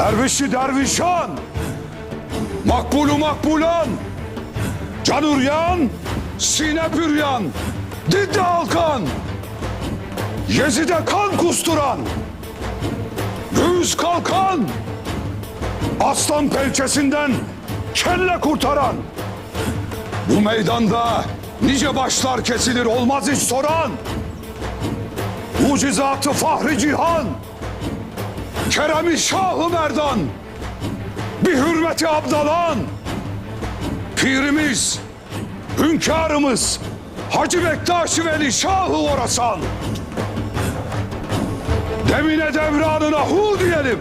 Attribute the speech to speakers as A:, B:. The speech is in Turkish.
A: Dervişi dervişan, makbulu makbulan, canuryan, sine püryan, didde halkan, Yezide kan kusturan, göğüs kalkan, aslan pençesinden kelle kurtaran, bu meydanda nice başlar kesilir olmaz hiç soran, mucizatı fahri cihan, Kerem-i Şahı Merdan, bir hürmeti abdalan, pirimiz, hünkârımız, Hacı Bektaş Veli Şahı Orasan. Demine devranına hu diyelim.